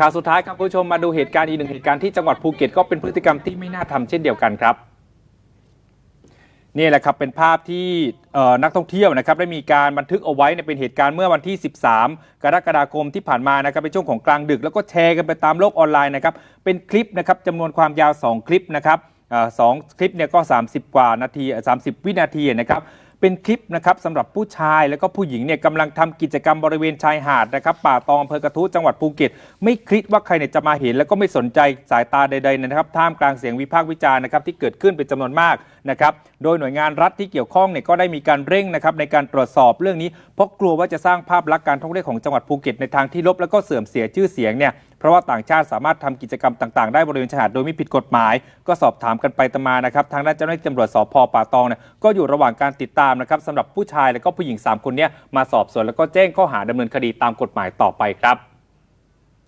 ข่าวสุดท้ายครับคุณผู้ชมมาดูเหตุการณ์อีกหนึ่งเหตุการณ์ที่จังหวัดภูเก็ตก็เป็นพฤติกรรมที่ไม่น่าทำเช่นเดียวกันครับนี่แหละครับเป็นภาพที่นักท่องเที่ยวนะครับได้มีการบันทึกเอาไว้เนี่ยเป็นเหตุการณ์เมื่อวันที่ 13 กรกฎาคมที่ผ่านมานะครับเป็นช่วงของกลางดึก แล้วก็แชร์กันไปตามโลกออนไลน์นะครับเป็นคลิปนะครับจำนวนความยาว 2 คลิปนะครับสองคลิปเนี่ยก็ 30 กว่านาที 30 วินาทีนะครับ เป็นคลิปนะครับสำหรับผู้ชายแล้วก็ผู้หญิงเนี่ยกำลังทำกิจกรรมบริเวณชายหาดนะครับป่าตองอำเภอกระทู้จังหวัดภูเก็ต ไม่คิดว่าใครเนี่ยจะมาเห็น แล้วก็ไม่สนใจสายตาใดๆนะครับท่ามกลางเสียงวิพากษ์วิจารณ์นะครับที่เกิดขึ้นเป็นจำนวนมากนะครับโดยหน่วยงานรัฐที่เกี่ยวข้องเนี่ยก็ได้มีการเร่งนะครับในการตรวจสอบเรื่องนี้เพราะกลัวว่าจะสร้างภาพลักษณ์การท่องเที่ยวของจังหวัดภูเก็ตในทางที่ลบแล้วก็เสื่อมเสียชื่อเสียงเนี่ย เพราะว่าต่างชาติสามารถทำกิจกรรมต่างๆ ได้บริเวณชายหาดโดยไม่ผิดกฎหมาย ก็สอบถามกันไปตามานะครับทางด้านเจ้าหน้าที่ตำรวจสพป่าตองเนี่ยก็อยู่ระหว่างการติดตามนะครับสำหรับผู้ชายและก็ผู้หญิงสามคนเนี้มาสอบสวนแล้วก็แจ้งข้อหาดำเนินคดีตามกฎหมายต่อไปครับ